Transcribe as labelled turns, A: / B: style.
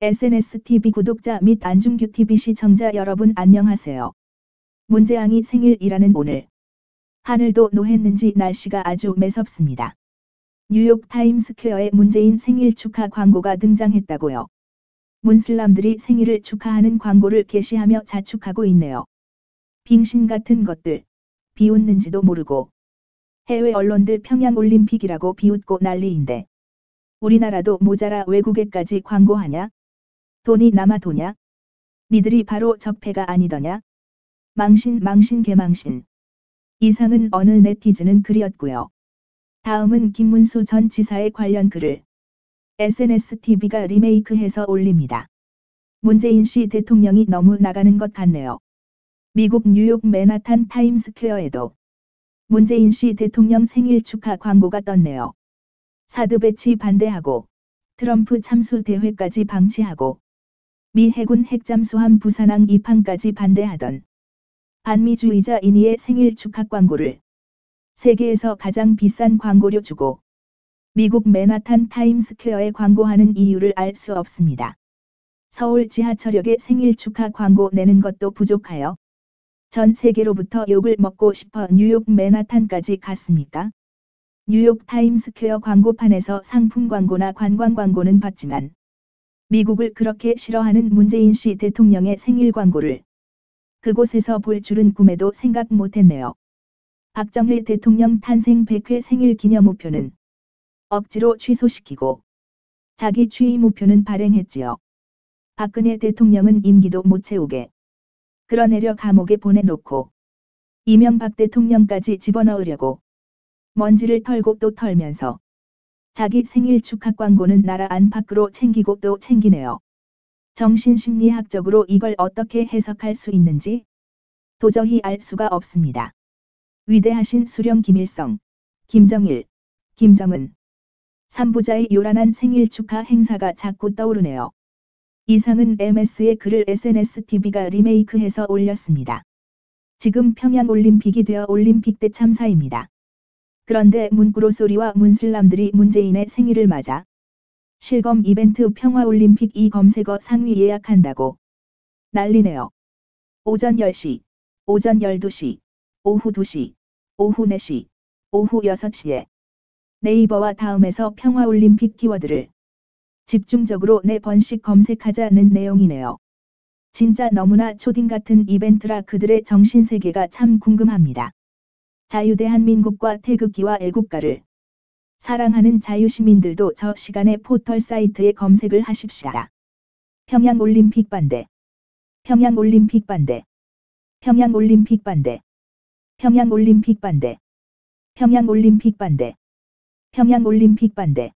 A: SNSTV 구독자 및 안중규TV 시청자 여러분 안녕하세요. 문재앙이 생일이라는 오늘. 하늘도 노했는지 날씨가 아주 매섭습니다. 뉴욕 타임스퀘어에 문재인 생일 축하 광고가 등장했다고요. 문슬람들이 생일을 축하하는 광고를 게시하며 자축하고 있네요. 빙신 같은 것들. 비웃는지도 모르고. 해외 언론들 평양올림픽이라고 비웃고 난리인데. 우리나라도 모자라 외국에까지 광고하냐? 돈이 남아 도냐? 니들이 바로 적폐가 아니더냐? 망신 망신 개망신. 이상은 어느 네티즌은 글이었고요. 다음은 김문수 전 지사의 관련 글을 SNSTV가 리메이크해서 올립니다. 문재인 씨 대통령이 너무 나가는 것 같네요. 미국 뉴욕 맨하탄 타임스퀘어에도 문재인 씨 대통령 생일 축하 광고가 떴네요. 사드 배치 반대하고 트럼프 참수 대회까지 방치하고 미 해군 핵잠수함 부산항 입항까지 반대하던 반미주의자 이니의 생일 축하 광고를 세계에서 가장 비싼 광고료 주고 미국 맨하탄 타임스퀘어에 광고하는 이유를 알 수 없습니다. 서울 지하철역에 생일 축하 광고 내는 것도 부족하여 전 세계로부터 욕을 먹고 싶어 뉴욕 맨하탄까지 갔습니까? 뉴욕 타임스퀘어 광고판에서 상품 광고나 관광 광고는 봤지만 미국을 그렇게 싫어하는 문재인 씨 대통령의 생일 광고를 그곳에서 볼 줄은 꿈에도 생각 못했네요. 박정희 대통령 탄생 100회 생일 기념 우표는 억지로 취소시키고 자기 취임 우표는 발행했지요. 박근혜 대통령은 임기도 못 채우게 끌어내려 감옥에 보내놓고 이명박 대통령까지 집어넣으려고 먼지를 털고 또 털면서 자기 생일 축하 광고는 나라 안팎으로 챙기고 또 챙기네요. 정신심리학적으로 이걸 어떻게 해석할 수 있는지 도저히 알 수가 없습니다. 위대하신 수령 김일성, 김정일, 김정은, 삼부자의 요란한 생일 축하 행사가 자꾸 떠오르네요. 이상은 MS의 글을 SNSTV가 리메이크해서 올렸습니다. 지금 평양올림픽이 되어 올림픽 때 참사입니다. 그런데 문구로 소리와 문슬람들이 문재인의 생일을 맞아 실검 이벤트 평화올림픽 이 검색어 상위 예약한다고 난리네요. 오전 10시, 오전 12시, 오후 2시, 오후 4시, 오후 6시에 네이버와 다음에서 평화올림픽 키워드를 집중적으로 4번씩 검색하자는 내용이네요. 진짜 너무나 초딩 같은 이벤트라 그들의 정신세계가 참 궁금합니다. 자유대한민국과 태극기와 애국가를 사랑하는 자유시민들도 저 시간에 포털 사이트에 검색을 하십시오. 평양올림픽 반대. 평양올림픽 반대. 평양올림픽 반대. 평양올림픽 반대. 평양올림픽 반대. 평양올림픽 반대